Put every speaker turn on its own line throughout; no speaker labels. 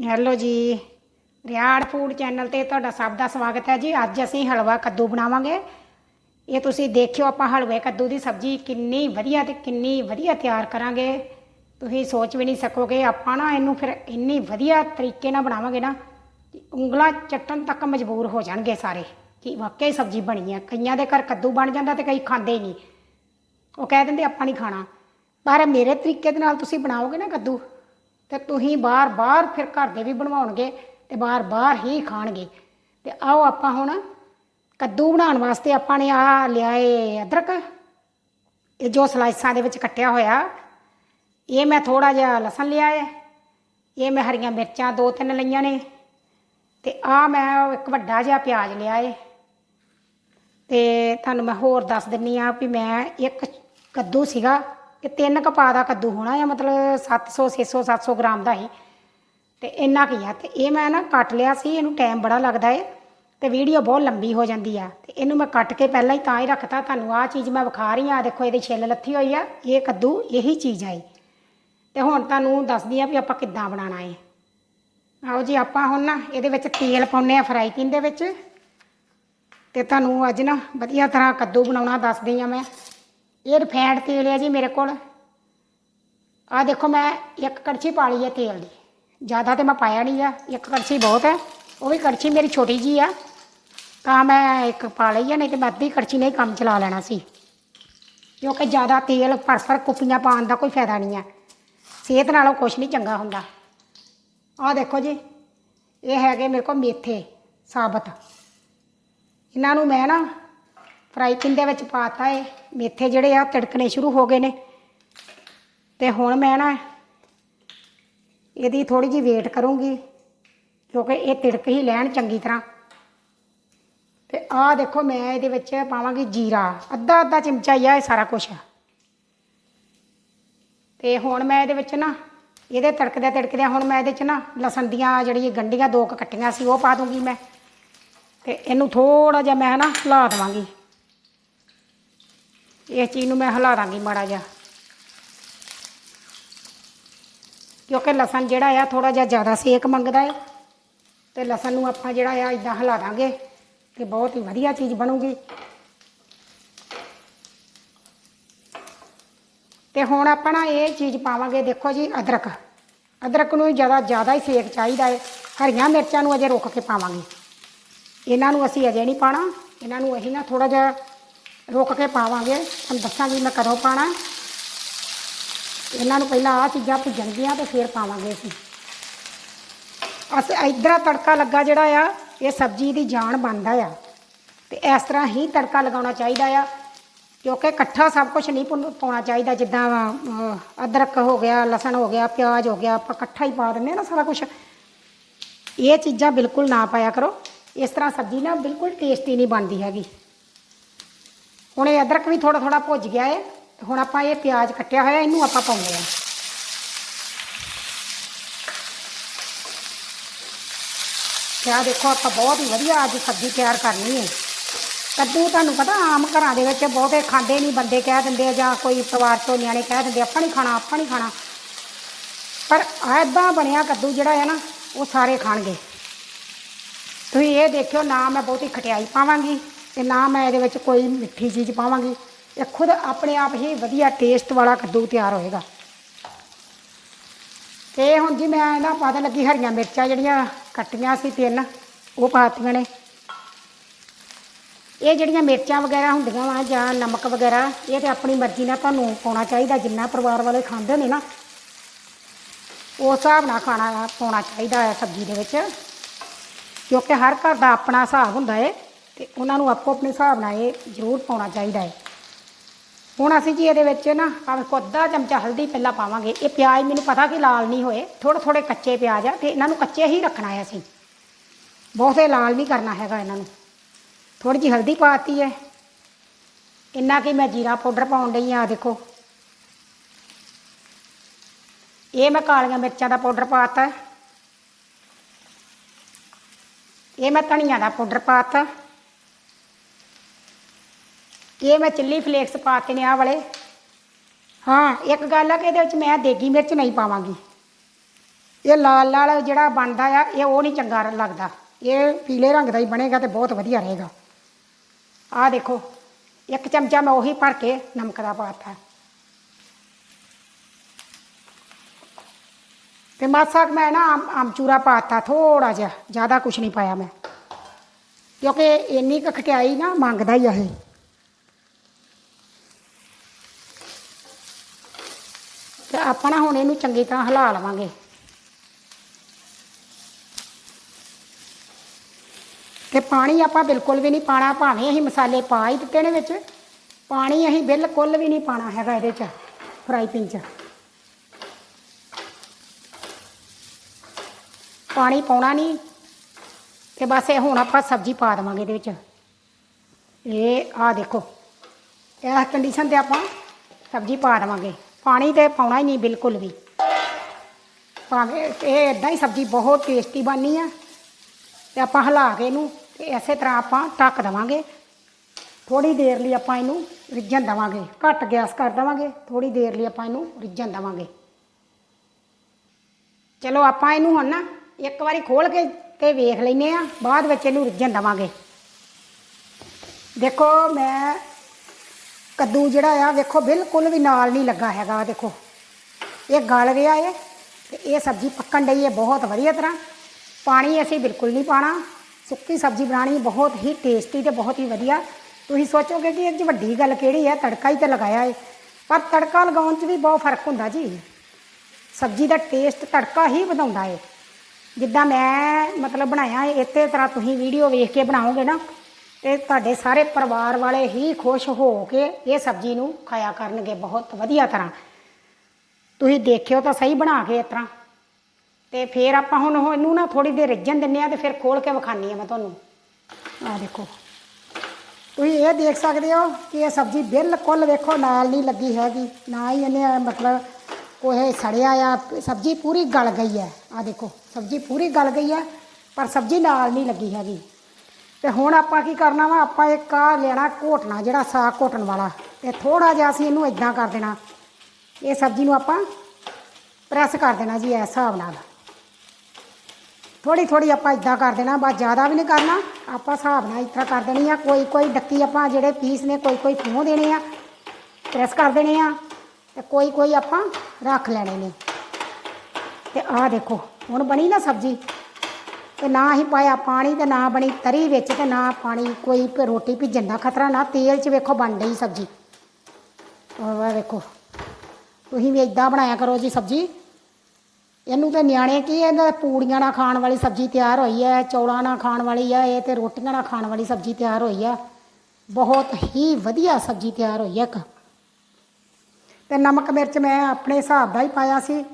Hello ਜੀ, Riar food channel ਤੇ ਤੁਹਾਡਾ ਸਭ ਦਾ ਸਵਾਗਤ ਹੈ ਜੀ। ਅੱਜ ਅਸੀਂ ਹਲਵਾ ਕੱਦੂ ਬਣਾਵਾਂਗੇ। ਇਹ ਤੁਸੀਂ ਦੇਖਿਓ ਆਪਾਂ ਹਲਵੇ ਕੱਦੂ ਦੀ ਸਬਜ਼ੀ ਕਿੰਨੀ ਵਧੀਆ ਤੇ ਕਿੰਨੀ ਵਧੀਆ ਤਿਆਰ ਕਰਾਂਗੇ। ਤੁਸੀਂ ਸੋਚ ਵੀ ਨਹੀਂ ਸਕੋਗੇ, ਆਪਾਂ ਨਾ ਇਹਨੂੰ ਫਿਰ ਇੰਨੀ ਵਧੀਆ ਤਰੀਕੇ ਨਾਲ ਬਣਾਵਾਂਗੇ ਨਾ ਉਂਗਲਾਂ ਚੱਟਣ ਤੱਕ ਮਜਬੂਰ ਹੋ ਜਾਣਗੇ ਸਾਰੇ, ਕਿ ਵਾਕਈ ਸਬਜ਼ੀ ਬਣੀ ਹੈ ਕਈਆਂ ਦੇ ਘਰ ਕੱਦੂ ਬਣ ਜਾਂਦਾ ਤੇ ਕਈ ਖਾਂਦੇ ਹੀ ਨਹੀਂ। ਉਹ ਕਹਿ ਦਿੰਦੇ, ਆਪਾਂ ਨਹੀਂ ਖਾਣਾ। ਪਰ ਮੇਰੇ ਤਰੀਕੇ ਦੇ ਨਾਲ ਤੁਸੀਂ ਬਣਾਓਗੇ ਨਾ ਕੱਦੂ। ਤੇ ਤੁਸੀਂ ਬਾਰ-ਬਾਰ ਫਿਰ ਘਰ ਦੇ ਵੀ ਬਣਵਾਉਣਗੇ ਤੇ ਬਾਰ-ਬਾਰ ਹੀ ਖਾਣਗੇ। ਤੇ ਆਓ ਆਪਾਂ ਹੁਣ ਕੱਦੂ ਬਣਾਉਣ ਵਾਸਤੇ ਆਪਾਂ ਨੇ ਆ ਏ ਅਦਰਕ। ਇਹ ਜੋ ਸਲਾਈਸਾਂ ਦੇ ਵਿੱਚ ਕੱਟਿਆ ਹੋਇਆ, ਇਹ ਮੈਂ ਥੋੜਾ ਜਿਹਾ ਲਸਣ ਲਿਆ ਹੈ। ਇਹ ਮੈਂ ਹਰੀਆਂ ਮਿਰਚਾਂ ਦੋ ਤਿੰਨ ਲਈਆਂ ਨੇ। ਤੇ ਆ ਮੈਂ ਇੱਕ ਵੱਡਾ ਜਿਹਾ ਪਿਆਜ਼ ਲਿਆ ਹੈ। ਤੇ ਤੁਹਾਨੂੰ ਮੈਂ ਹੋਰ ਦੱਸ ਦਿੰਨੀ ਆ ਵੀ ਮੈਂ ਇੱਕ ਕੱਦੂ ਸੀਗਾ ਇਹ ਤਿੰਨ ਕਪਾ ਦਾ ਕੱਦੂ ਹੋਣਾ ਆ, ਮਤਲਬ 700 600 700 ਗ੍ਰਾਮ ਦਾ ਹੀ। ਤੇ ਇੰਨਾ ਕੀ ਆ। ਤੇ ਇਹ ਮੈਂ ਨਾ ਕੱਟ ਲਿਆ ਸੀ, ਇਹਨੂੰ ਟਾਈਮ ਬੜਾ ਲੱਗਦਾ ਏ, ਤੇ ਵੀਡੀਓ ਬਹੁਤ ਲੰਬੀ ਹੋ ਜਾਂਦੀ ਆ। ਤੇ ਇਹਨੂੰ ਮੈਂ ਕੱਟ ਕੇ ਪਹਿਲਾਂ ਹੀ ਤਾਂ ਹੀ ਰੱਖਤਾ। ਤੁਹਾਨੂੰ ਆਹ ਚੀਜ਼ ਮੈਂ ਵਿਖਾ ਰਹੀ ਆ। ਦੇਖੋ, ਇਹਦੀ ਛਿੱਲ ਲੱਥੀ ਹੋਈ ਆ। ਇਹ ਕੱਦੂ, ਇਹੀ ਚੀਜ਼ ਆਈ ਇਹ। ਤੇ ਹੁਣ ਤੁਹਾਨੂੰ ਦੱਸਦੀ ਆ ਵੀ ਆਪਾਂ ਕਿੱਦਾਂ ਬਣਾਉਣਾ ਏ। ਆਓ ਜੀ, ਆਪਾਂ ਹੁਣ ਨਾ ਇਹਦੇ ਵਿੱਚ ਤੇਲ ਪਾਉਨੇ ਆ ਫਰਾਈ ਪੈਨ ਦੇ ਵਿੱਚ। ਤੇ ਤੁਹਾਨੂੰ ਅੱਜ ਨਾ ਵਧੀਆ ਤਰ੍ਹਾਂ ਕੱਦੂ ਬਣਾਉਣਾ ਦੱਸਦੀ ਆ ਮੈਂ। ਇਹ ਰਿਫਾਈਂਡ ਤੇਲ ਹੈ ਜੀ ਮੇਰੇ ਕੋਲ। ਆ ਦੇਖੋ ਮੈਂ ਇੱਕ ਕੜਛੀ ਪਾ ਲਈ ਹੈ ਤੇਲ ਦੀ। ਜ਼ਿਆਦਾ ਤੇ ਮੈਂ ਪਾਇਆ ਨਹੀਂ ਆ। ਇੱਕ ਕੜਛੀ ਬਹੁਤ ਹੈ ਉਹ ਵੀ ਕੜਛੀ ਮੇਰੀ ਛੋਟੀ ਜੀ ਆ। ਤਾਂ ਮੈਂ ਇੱਕ ਪਾ ਲਈ ਆ, ਨਹੀਂ ਤੇ ਮੈਂ ਅੱਧੀ ਕੜਛੀ ਨਹੀਂ ਕੰਮ ਚਲਾ ਲੈਣਾ ਸੀ। ਕਿਉਂਕਿ ਜ਼ਿਆਦਾ ਤੇਲ ਭਰ ਕੁੱਪੀਆਂ ਪਾਉਣ ਦਾ ਕੋਈ ਫਾਇਦਾ ਨਹੀਂ ਆ। ਸਿਹਤ ਨਾਲੋਂ ਕੁਝ ਨਹੀਂ ਚੰਗਾ ਹੁੰਦਾ। ਆਹ ਦੇਖੋ ਜੀ, ਇਹ ਹੈਗੇ ਮੇਰੇ ਕੋਲ ਮੇਥੇ, ਸਾਬਤ। ਇਹਨਾਂ ਨੂੰ ਮੈਂ ਨਾ ਫਰਾਈ ਪੈਨ ਦੇ ਵਿੱਚ ਪਾਤਾ ਏ। ਮੇਥੇ ਜਿਹੜੇ ਆ ਤਿੜਕਣੇ ਸ਼ੁਰੂ ਹੋ ਗਏ ਨੇ। ਤੇ ਹੁਣ ਮੈਂ ਨਾ ਇਹਦੀ ਥੋੜੀ ਜਿਹੀ ਵੇਟ ਕਰੂੰਗੀ, ਕਿਉਂਕਿ ਇਹ ਤਿੜਕ ਹੀ ਲੈਣ ਚੰਗੀ ਤਰ੍ਹਾਂ। ਤੇ ਆਹ ਦੇਖੋ ਮੈਂ ਇਹਦੇ ਵਿੱਚ ਪਾਵਾਂਗੀ ਜੀਰਾ। ਅੱਧਾ ਅੱਧਾ ਚਮਚਾ ਹੀ ਆ ਇਹ ਸਾਰਾ ਕੁਝ ਤੇ ਹੁਣ ਮੈਂ ਇਹਦੇ ਵਿੱਚ ਨਾ, ਇਹਦੇ ਤੜਕਦੇ ਤੜਕਦੇ ਹੁਣ ਮੈਂ ਇਹਦੇ ਚ ਨਾ ਲਸਣ ਦੀਆਂ ਜਿਹੜੀ ਗੰਢੀਆਂ ਦੋ ਕੁ ਕੱਟੀਆਂ ਸੀ, ਉਹ ਪਾ ਦੂੰਗੀ ਮੈਂ। ਤੇ ਇਹਨੂੰ ਥੋੜਾ ਜਿਹਾ ਮੈਂ ਨਾ ਲਾ ਦੇਵਾਂਗੀ। ਇਸ ਚੀਜ਼ ਨੂੰ ਮੈਂ ਹਿਲਾ ਦਾਂਗੀ ਮਾੜਾ ਜਿਹਾ। ਕਿਉਂਕਿ ਲਸਣ ਜਿਹੜਾ ਆ ਥੋੜਾ ਜਿਹਾ ਜ਼ਿਆਦਾ ਸੇਕ ਮੰਗਦਾ ਹੈ ਤੇ ਲਸਣ ਨੂੰ ਆਪਾਂ ਜਿਹੜਾ ਆ ਇਦਾਂ ਹਿਲਾ ਦਾਂਗੇ ਤੇ ਬਹੁਤ ਹੀ ਵਧੀਆ ਚੀਜ਼ ਬਣੂਗੀ। ਤੇ ਹੁਣ ਆਪਾਂ ਨਾ ਇਹ ਚੀਜ਼ ਪਾਵਾਂਗੇ, ਦੇਖੋ ਜੀ, ਅਦਰਕ। ਅਦਰਕ ਨੂੰ ਜ਼ਿਆਦਾ ਜ਼ਿਆਦਾ ਹੀ ਸੇਕ ਚਾਹੀਦਾ ਹੈ ਹਰੀਆਂ ਮਿਰਚਾਂ ਨੂੰ ਅਜੇ ਰੁੱਕ ਕੇ ਪਾਵਾਂਗੇ। ਇਹਨਾਂ ਨੂੰ ਅਸੀਂ ਅਜੇ ਨਹੀਂ ਪਾਣਾ। ਇਹਨਾਂ ਨੂੰ ਅਸੀਂ ਨਾ ਥੋੜਾ ਜਿਹਾ ਰੁਕ ਕੇ ਪਾਵਾਂਗੇ। ਤੁਹਾਨੂੰ ਦੱਸਾਂਗੀ ਮੈਂ ਕਦੋਂ ਪਾਣਾ। ਇਹਨਾਂ ਨੂੰ ਪਹਿਲਾਂ ਆਹ ਚੀਜ਼ਾਂ ਭੁੱਜਣਗੀਆਂ ਤੇ ਫਿਰ ਪਾਵਾਂਗੇ ਅਸੀਂ। ਅਸੀਂ ਇਧਰਾ ਤੜਕਾ ਲੱਗਾ ਜਿਹੜਾ ਆ, ਇਹ ਸਬਜ਼ੀ ਦੀ ਜਾਨ ਬਣਦਾ ਆ। ਤੇ ਇਸ ਤਰ੍ਹਾਂ ਹੀ ਤੜਕਾ ਲਗਾਉਣਾ ਚਾਹੀਦਾ ਆ। ਕਿਉਂਕਿ ਇਕੱਠਾ ਸਭ ਕੁਝ ਨਹੀਂ ਪਾਉਣ- ਪਾਉਣਾ ਚਾਹੀਦਾ। ਜਿੱਦਾਂ ਅਦਰਕ ਹੋ ਗਿਆ, ਲਸਣ ਹੋ ਗਿਆ, ਪਿਆਜ਼ ਹੋ ਗਿਆ, ਆਪਾਂ ਇਕੱਠਾ ਹੀ ਪਾ ਦਿੰਦੇ ਆ ਨਾ ਸਾਰਾ ਕੁਝ ਇਹ ਚੀਜ਼ਾਂ ਬਿਲਕੁਲ ਨਾ ਪਾਇਆ ਕਰੋ। ਇਸ ਤਰ੍ਹਾਂ ਸਬਜ਼ੀ ਨਾ ਬਿਲਕੁਲ ਟੇਸਟੀ ਨਹੀਂ ਬਣਦੀ ਹੈਗੀ। ਹੁਣ ਇਹ ਅਦਰਕ ਵੀ ਥੋੜਾ ਥੋੜਾ ਭੁੱਜ ਗਿਆ ਹੈ ਹੁਣ ਆਪਾਂ ਇਹ ਪਿਆਜ਼ ਕੱਟਿਆ ਹੋਇਆ, ਇਹਨੂੰ ਆਪਾਂ ਪਾਉਂਦੇ ਆ ਕਿਆ ਦੇਖੋ, ਆਪਾਂ ਬਹੁਤ ਹੀ ਵਧੀਆ ਅੱਜ ਸਬਜ਼ੀ ਤਿਆਰ ਕਰਨੀ ਹੈ ਕੱਦੂ ਤੁਹਾਨੂੰ ਪਤਾ, ਆਮ ਘਰਾਂ ਦੇ ਵਿੱਚ ਬਹੁਤੇ ਖਾਂਦੇ ਨਹੀਂ, ਬੰਦੇ ਕਹਿ ਦਿੰਦੇ ਆ, ਜਾਂ ਕੋਈ ਪਰਿਵਾਰ ਤੋਂ ਨਿਆਣੇ ਕਹਿ ਦਿੰਦੇ ਆਪਾਂ ਨਹੀਂ ਖਾਣਾ, ਆਪਾਂ ਨਹੀਂ ਖਾਣਾ। ਪਰ ਐਦਾਂ ਬਣਿਆ ਕੱਦੂ ਜਿਹੜਾ ਹੈ ਨਾ, ਉਹ ਸਾਰੇ ਖਾਣਗੇ। ਤੁਸੀਂ ਇਹ ਦੇਖਿਓ, ਨਾ ਮੈਂ ਬਹੁਤੀ ਖਟਿਆਈ ਪਾਵਾਂਗੀ। ਤੇ ਨਾ ਮੈਂ ਇਹਦੇ ਵਿੱਚ ਕੋਈ ਮਿੱਠੀ ਚੀਜ਼ ਪਾਵਾਂਗੀ। ਇਹ ਖੁਦ ਆਪਣੇ ਆਪ ਹੀ ਵਧੀਆ ਟੇਸਟ ਵਾਲਾ ਕੱਦੂ ਤਿਆਰ ਹੋਏਗਾ। ਤੇ ਹੁਣ ਜੀ ਮੈਂ ਨਾ ਪਤਾ ਲੱਗੀ ਹਰੀਆਂ ਮਿਰਚਾਂ ਜਿਹੜੀਆਂ ਕੱਟੀਆਂ ਸੀ ਤਿੰਨ, ਉਹ ਪਾਤੀਆਂ ਨੇ। ਇਹ ਜਿਹੜੀਆਂ ਮਿਰਚਾਂ ਵਗੈਰਾ ਹੁੰਦੀਆਂ ਵਾ ਜਾਂ ਨਮਕ ਵਗੈਰਾ, ਇਹ ਤੇ ਆਪਣੀ ਮਰਜ਼ੀ ਨਾਲ ਤੁਹਾਨੂੰ ਪਾਉਣਾ ਚਾਹੀਦਾ, ਜਿੰਨਾ ਪਰਿਵਾਰ ਵਾਲੇ ਖਾਂਦੇ ਨੇ ਨਾ। ਉਸ ਹਿਸਾਬ ਨਾਲ ਖਾਣਾ, ਪਾਉਣਾ ਚਾਹੀਦਾ ਹੈ ਸਬਜ਼ੀ ਦੇ ਵਿੱਚ। ਕਿਉਂਕਿ ਹਰ ਘਰ ਦਾ ਆਪਣਾ ਹਿਸਾਬ ਹੁੰਦਾ ਹੈ ਤੇ ਉਹਨਾਂ ਨੂੰ ਆਪੋ ਆਪਣੇ ਹਿਸਾਬ ਨਾਲ ਇਹ ਜ਼ਰੂਰ ਪਾਉਣਾ ਚਾਹੀਦਾ ਹੈ। ਹੁਣ ਅਸੀਂ ਜੀ ਇਹਦੇ ਵਿੱਚ ਨਾ ਆਹ ਵੇਖੋ ਅੱਧਾ ਚਮਚਾ ਹਲਦੀ ਪਹਿਲਾਂ ਪਾਵਾਂਗੇ। ਇਹ ਪਿਆਜ਼ ਮੈਨੂੰ ਪਤਾ ਕਿ ਲਾਲ ਨਹੀਂ ਹੋਏ ਥੋੜੇ ਥੋੜੇ ਕੱਚੇ ਪਿਆਜ਼ ਆ ਤੇ ਇਹਨਾਂ ਨੂੰ ਕੱਚੇ ਹੀ ਰੱਖਣਾ ਹੈ ਅਸੀਂ। ਬਹੁਤੇ ਲਾਲ ਨਹੀਂ ਕਰਨਾ ਹੈਗਾ ਇਹਨਾਂ ਨੂੰ। ਥੋੜੀ ਜਿਹੀ ਹਲਦੀ ਪਾਤੀ ਹੈ। ਇੰਨਾ ਕਿ ਮੈਂ ਜੀਰਾ ਪਾਊਡਰ ਪਾਉਣ ਡਈ ਆ ਦੇਖੋ। ਇਹ ਮੈਂ ਕਾਲੀਆਂ ਮਿਰਚਾਂ ਦਾ ਪਾਊਡਰ ਪਾਤਾ। ਇਹ ਮੈਂ ਧਨੀਆ ਦਾ ਪਾਊਡਰ ਪਾਤਾ। ਇਹ ਮੈਂ ਚਿੱਲੀ ਫਲੇਕਸ ਪਾਤੇ ਨੇ ਆਹ ਵਾਲੇ। ਹਾਂ, ਇੱਕ ਗੱਲ ਆ ਕਿ ਇਹਦੇ ਵਿੱਚ ਮੈਂ ਦੇਗੀ ਮਿਰਚ ਨਹੀਂ ਪਾਵਾਂਗੀ। ਇਹ ਲਾਲ ਲਾਲ ਜਿਹੜਾ ਬਣਦਾ ਆ, ਇਹ ਉਹ ਨਹੀਂ ਚੰਗਾ ਲੱਗਦਾ। ਇਹ ਪੀਲੇ ਰੰਗ ਦਾ ਹੀ ਬਣੇਗਾ ਤੇ ਬਹੁਤ ਵਧੀਆ ਰਹੇਗਾ। ਆਹ ਦੇਖੋ, ਇੱਕ ਚਮਚਾ ਮੈਂ ਉਹੀ ਭਰ ਕੇ ਨਮਕ ਦਾ ਪਾਤਾ ਤੇ ਮਾਸਾ ਕੁ ਮੈਂ ਨਾ ਆਮ ਆਮਚੂਰਾ ਪਾਤਾ ਥੋੜਾ ਜਿਹਾ, ਜ਼ਿਆਦਾ ਕੁਝ ਨਹੀਂ ਪਾਇਆ ਮੈਂ। ਕਿਉਂਕਿ ਇੰਨੀ ਕੁ ਖਟਿਆਈ ਨਾ ਮੰਗਦਾ ਹੀ ਆ ਇਹ। ਤੇ ਆਪਾਂ ਨਾ ਹੁਣ ਇਹਨੂੰ ਚੰਗੀ ਤਰ੍ਹਾਂ ਹਿਲਾ ਲਵਾਂਗੇ। ਤੇ ਪਾਣੀ ਆਪਾਂ ਬਿਲਕੁਲ ਵੀ ਨਹੀਂ ਪਾਣਾ, ਭਾਵੇਂ ਅਸੀਂ ਮਸਾਲੇ ਪਾ ਹੀ ਦਿੱਤੇ ਨੇ ਵਿੱਚ, ਪਾਣੀ ਅਸੀਂ ਬਿਲਕੁਲ ਵੀ ਨਹੀਂ ਪਾਣਾ ਹੈਗਾ ਇਹਦੇ 'ਚ ਫਰਾਈ ਪੈਨ 'ਚ। ਪਾਣੀ ਪਾਉਣਾ ਨਹੀਂ, ਤੇ ਬਸ ਇਹ ਹੁਣ ਆਪਾਂ ਸਬਜ਼ੀ ਪਾ ਦੇਵਾਂਗੇ ਇਹਦੇ ਵਿੱਚ। ਇਹ ਆ ਦੇਖੋ, ਇਹ ਕੰਡੀਸ਼ਨ ਤੇ ਆਪਾਂ ਸਬਜ਼ੀ ਪਾ ਦੇਵਾਂਗੇ। ਪਾਣੀ ਤੇ ਪਾਉਣਾ ਹੀ ਨਹੀਂ ਬਿਲਕੁਲ ਵੀ। ਭਾਵੇਂ ਇਹ ਇਦਾਂ ਹੀ ਸਬਜ਼ੀ ਬਹੁਤ ਟੇਸਟੀ ਬਣਨੀ ਆ, ਤੇ ਆਪਾਂ ਹਿਲਾ ਕੇ ਇਹਨੂੰ ਤੇ ਇਸੇ ਤਰ੍ਹਾਂ ਆਪਾਂ ਢੱਕ ਦੇਵਾਂਗੇ। ਥੋੜੀ ਦੇਰ ਲਈ ਆਪਾਂ ਇਹਨੂੰ ਰਿੱਝਣ ਦੇਵਾਂਗੇ। ਘੱਟ ਗੈਸ ਕਰ ਦੇਵਾਂਗੇ ਥੋੜੀ ਦੇਰ ਲਈ ਆਪਾਂ ਇਹਨੂੰ ਰਿੱਝਣ ਦੇਵਾਂਗੇ। ਚਲੋ ਆਪਾਂ ਇਹਨੂੰ ਹੁਣ ਨਾ ਇੱਕ ਵਾਰੀ ਖੋਲ ਕੇ ਤੇ ਵੇਖ ਲੈਨੇ ਆ ਬਾਅਦ ਵਿੱਚ ਇਹਨੂੰ ਰਿੱਝਣ ਦੇਵਾਂਗੇ। ਦੇਖੋ ਮੈਂ ਕੱਦੂ ਜਿਹੜਾ ਆ, ਵੇਖੋ, ਬਿਲਕੁਲ ਵੀ ਨਾਲ ਨਹੀਂ ਲੱਗਾ ਹੈਗਾ, ਆਹ ਦੇਖੋ। ਇਹ ਗਲ ਗਿਆ ਏ ਤੇ ਇਹ ਸਬਜ਼ੀ ਪੱਕਣ ਡਈ ਹੈ ਬਹੁਤ ਵਧੀਆ ਤਰ੍ਹਾਂ। ਪਾਣੀ ਅਸੀਂ ਬਿਲਕੁਲ ਨਹੀਂ ਪਾਣਾ ਸੁੱਕੀ ਸਬਜ਼ੀ ਬਣਾਣੀ ਬਹੁਤ ਹੀ ਟੇਸਟੀ ਤੇ ਬਹੁਤ ਹੀ ਵਧੀਆ। ਤੁਸੀਂ ਸੋਚੋਗੇ ਕਿ ਇਹ 'ਚ ਵੱਡੀ ਗੱਲ ਕਿਹੜੀ ਹੈ? ਤੜਕਾ ਹੀ ਤੇ ਲਗਾਇਆ ਏ। ਪਰ ਤੜਕਾ ਲਗਾਉਣ 'ਚ ਵੀ ਬਹੁਤ ਫ਼ਰਕ ਹੁੰਦਾ ਜੀ। ਸਬਜ਼ੀ ਦਾ ਟੇਸਟ ਤੜਕਾ ਹੀ ਵਧਾਉਂਦਾ ਏ। ਜਿੱਦਾਂ ਮੈਂ ਮਤਲਬ ਬਣਾਇਆ ਏ, ਇਸੇ ਤਰ੍ਹਾਂ ਤੁਸੀਂ ਵੀਡੀਓ ਵੇਖ ਕੇ ਬਣਾਓਗੇ ਨਾ ਤੇ ਤੁਹਾਡੇ ਸਾਰੇ ਪਰਿਵਾਰ ਵਾਲੇ ਹੀ ਖੁਸ਼ ਹੋ ਕੇ ਇਹ ਸਬਜ਼ੀ ਨੂੰ ਖਾਇਆ ਕਰਨਗੇ ਬਹੁਤ ਵਧੀਆ ਤਰ੍ਹਾਂ। ਤੁਸੀਂ ਦੇਖਿਓ ਤਾਂ ਸਹੀ ਬਣਾ ਕੇ ਇਸ ਤਰ੍ਹਾਂ। ਤੇ ਫਿਰ ਆਪਾਂ ਹੁਣ ਉਹ ਇਹਨੂੰ ਨਾ ਥੋੜੀ ਦੇਰ ਰਿੱਝਣ ਦਿੰਨੇ ਆ ਤੇ ਫਿਰ ਖੋਲ ਕੇ ਵਿਖਾਨੀ ਆ ਮੈਂ ਤੁਹਾਨੂੰ। ਆਹ ਦੇਖੋ। ਤੁਸੀਂ ਇਹ ਦੇਖ ਸਕਦੇ ਹੋ ਕਿ ਇਹ ਸਬਜ਼ੀ ਬਿਲਕੁਲ ਵੇਖੋ ਨਾਲ ਨਹੀਂ ਲੱਗੀ ਹੈਗੀ, ਨਾ ਹੀ ਇਹਨੇ ਮਤਲਬ ਕੋਹੇ ਸੜਿਆ ਆ, ਸਬਜ਼ੀ ਪੂਰੀ ਗਲ ਗਈ ਹੈ। ਆਹ ਦੇਖੋ, ਸਬਜ਼ੀ ਪੂਰੀ ਗਲ ਗਈ ਹੈ, ਪਰ ਸਬਜ਼ੀ ਨਾਲ ਨਹੀਂ ਲੱਗੀ ਹੈਗੀ। ਤੇ ਹੁਣ ਆਪਾਂ ਕੀ ਕਰਨਾ ਵਾ? ਆਪਾਂ ਇੱਕ ਆ ਲੈਣਾ ਘੋਟਣਾ, ਜਿਹੜਾ ਸਾਗ ਘੋਟਣ ਵਾਲਾ। ਤੇ ਥੋੜਾ ਜਿਹਾ ਅਸੀਂ ਇਹਨੂੰ ਇਦਾਂ ਕਰ ਦੇਣਾ। ਇਹ ਸਬਜ਼ੀ ਨੂੰ ਆਪਾਂ ਪ੍ਰੈਸ ਕਰ ਦੇਣਾ ਜੀ, ਇਸ ਹਿਸਾਬ ਨਾਲ। ਥੋੜੀ ਥੋੜੀ ਆਪਾਂ ਇਦਾਂ ਕਰ ਦੇਣਾ, ਬਸ ਜ਼ਿਆਦਾ ਵੀ ਨਹੀਂ ਕਰਨਾ। ਆਪਾਂ ਹਿਸਾਬ ਨਾਲ ਇਸ ਕਰ ਦੇਣੀ ਆ। ਕੋਈ ਕੋਈ ਡੱਕੀ ਆਪਾਂ ਜਿਹੜੇ ਪੀਸ ਨੇ ਕੋਈ ਕੋਈ ਫੂਹ ਦੇਣੇ ਆ, ਪ੍ਰੈਸ ਕਰ ਦੇਣੇ ਆ। ਤੇ ਕੋਈ ਕੋਈ ਆਪਾਂ ਰੱਖ ਲੈਣੇ ਨੇ। ਤੇ ਆਹ ਦੇਖੋ, ਹੁਣ ਬਣੀ ਨਾ ਸਬਜ਼ੀ। ਤੇ ਨਾ ਹੀ ਪਾਇਆ ਪਾਣੀ ਤੇ ਨਾ ਬਣੀ ਤਰੀ ਵਿੱਚ ਤੇ ਨਾ ਪਾਣੀ ਕੋਈ ਰੋਟੀ ਭਿੱਜਣ ਦਾ ਖਤਰਾ, ਨਾ ਤੇਲ 'ਚ ਵੇਖੋ ਬਣ ਰਹੀ ਸਬਜ਼ੀ। ਆਹ ਵੇਖੋ। ਤੁਸੀਂ ਵੀ ਇਦਾਂ ਬਣਾਇਆ ਕਰੋ ਜੀ ਸਬਜ਼ੀ। ਇਹਨੂੰ ਤਾਂ ਨਿਆਣੇ ਕੀ ਇਹਨਾਂ ਪੂੜੀਆਂ ਨਾਲ ਖਾਣ ਵਾਲੀ ਸਬਜ਼ੀ ਤਿਆਰ ਹੋਈ ਹੈ ਚੌਲਾਂ ਨਾਲ ਖਾਣ ਵਾਲੀ ਹੈ ਇਹ ਤੇ ਰੋਟੀਆਂ ਨਾਲ ਖਾਣ ਵਾਲੀ ਸਬਜ਼ੀ ਤਿਆਰ ਹੋਈ ਹੈ ਬਹੁਤ ਹੀ ਵਧੀਆ ਸਬਜ਼ੀ ਤਿਆਰ ਹੋਈ ਹੈ ਇੱਕ। ਤੇ ਨਮਕ ਮਿਰਚ ਮੈਂ ਆਪਣੇ ਹਿਸਾਬ ਦਾ ਹੀ ਪਾਇਆ ਸੀ।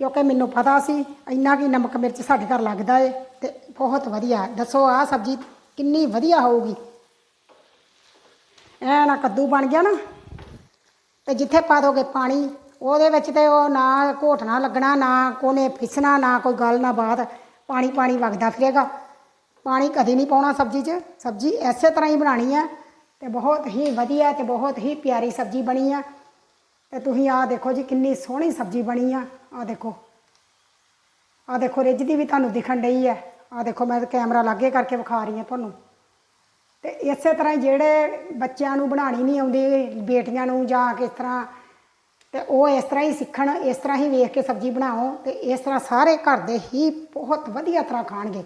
ਕਿਉਂਕਿ ਮੈਨੂੰ ਪਤਾ ਸੀ ਇੰਨਾ ਕੀ ਨਮਕ ਮਿਰਚ ਸਾਡੇ ਘਰ ਲੱਗਦਾ ਏ ਤੇ ਬਹੁਤ ਵਧੀਆ। ਦੱਸੋ ਆਹ ਸਬਜ਼ੀ ਕਿੰਨੀ ਵਧੀਆ ਹੋਊਗੀ। ਐ ਨਾ ਕੱਦੂ ਬਣ ਗਿਆ ਨਾ ਤੇ ਜਿੱਥੇ ਪਾ ਦੋਗੇ ਪਾਣੀ, ਉਹਦੇ ਵਿੱਚ ਤੇ ਉਹ ਨਾ ਘੋਟਣਾ ਲੱਗਣਾ, ਨਾ ਕੋਨੇ ਫਿਸਣਾ ਨਾ ਕੋਈ ਗੱਲ ਨਾ ਬਾਤ, ਪਾਣੀ ਪਾਣੀ ਵਗਦਾ ਫਿਰੇਗਾ। ਪਾਣੀ ਕਦੇ ਨਹੀਂ ਪਾਉਣਾ ਸਬਜ਼ੀ 'ਚ। ਸਬਜ਼ੀ ਐਸੇ ਤਰ੍ਹਾਂ ਹੀ ਬਣਾਣੀ ਹੈ ਤੇ ਬਹੁਤ ਹੀ ਵਧੀਆ ਤੇ ਬਹੁਤ ਹੀ ਪਿਆਰੀ ਸਬਜ਼ੀ ਬਣੀ ਆ। ਤੇ ਤੁਸੀਂ ਆਹ ਦੇਖੋ ਜੀ ਕਿੰਨੀ ਸੋਹਣੀ ਸਬਜ਼ੀ ਬਣੀ ਆ। ਆਹ ਦੇਖੋ। ਆਹ ਦੇਖੋ ਰਿੱਝਦੀ ਵੀ ਤੁਹਾਨੂੰ ਦਿਖਣ ਡਈ ਹੈ। ਆਹ ਦੇਖੋ, ਮੈਂ ਕੈਮਰਾ ਲਾਗੇ ਕਰਕੇ ਵਿਖਾ ਰਹੀ ਹਾਂ ਤੁਹਾਨੂੰ। ਤੇ ਇਸੇ ਤਰ੍ਹਾਂ ਹੀ ਜਿਹੜੇ ਬੱਚਿਆਂ ਨੂੰ ਬਣਾਣੀ ਨਹੀਂ ਆਉਂਦੀ, ਬੇਟੀਆਂ ਨੂੰ ਜਾਂ ਕਿਸ ਤਰ੍ਹਾਂ, ਤੇ ਉਹ ਇਸ ਤਰ੍ਹਾਂ ਹੀ ਸਿੱਖਣ, ਇਸ ਤਰ੍ਹਾਂ ਹੀ ਵੇਖ ਕੇ ਸਬਜ਼ੀ ਬਣਾਓ, ਤੇ ਇਸ ਤਰ੍ਹਾਂ ਸਾਰੇ ਘਰ ਦੇ ਹੀ ਬਹੁਤ ਵਧੀਆ ਤਰ੍ਹਾਂ ਖਾਣਗੇ।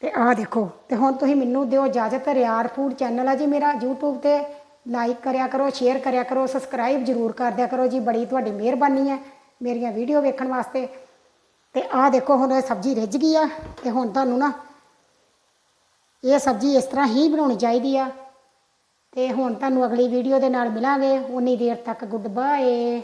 ਤੇ ਆਹ ਦੇਖੋ, ਤੇ ਹੁਣ ਤੁਸੀਂ ਮੈਨੂੰ ਦਿਓ ਇਜਾਜ਼ਤ, ਰਿਆਰ ਫੂਡ ਚੈਨਲ ਆ ਜੀ ਮੇਰਾ, YouTube ਤੇ ਲਾਈਕ ਕਰਿਆ ਕਰੋ, ਸ਼ੇਅਰ ਕਰਿਆ ਕਰੋ, ਸਬਸਕ੍ਰਾਈਬ ਜਰੂਰ ਕਰ ਦਿਆ ਕਰੋ ਜੀ, ਬੜੀ ਤੁਹਾਡੀ ਮਿਹਰਬਾਨੀ ਹੈ। ਮੇਰੀਆਂ ਵੀਡੀਓ ਵੇਖਣ ਵਾਸਤੇ। ਤੇ ਆਹ ਦੇਖੋ, ਹੁਣ ਇਹ ਸਬਜ਼ੀ ਰਿੱਝ ਗਈ ਆ ਤੇ ਹੁਣ ਤੁਹਾਨੂੰ ਨਾ ਇਹ ਸਬਜ਼ੀ ਇਸ ਤਰ੍ਹਾਂ ਹੀ ਬਣਾਉਣੀ ਚਾਹੀਦੀ ਆ। ਤੇ ਹੁਣ ਤੁਹਾਨੂੰ ਅਗਲੀ ਵੀਡੀਓ ਦੇ ਨਾਲ ਮਿਲਾਂਗੇ। ਉਨੀ ਦੇਰ ਤੱਕ ਗੁੱਡ ਬਾਏ।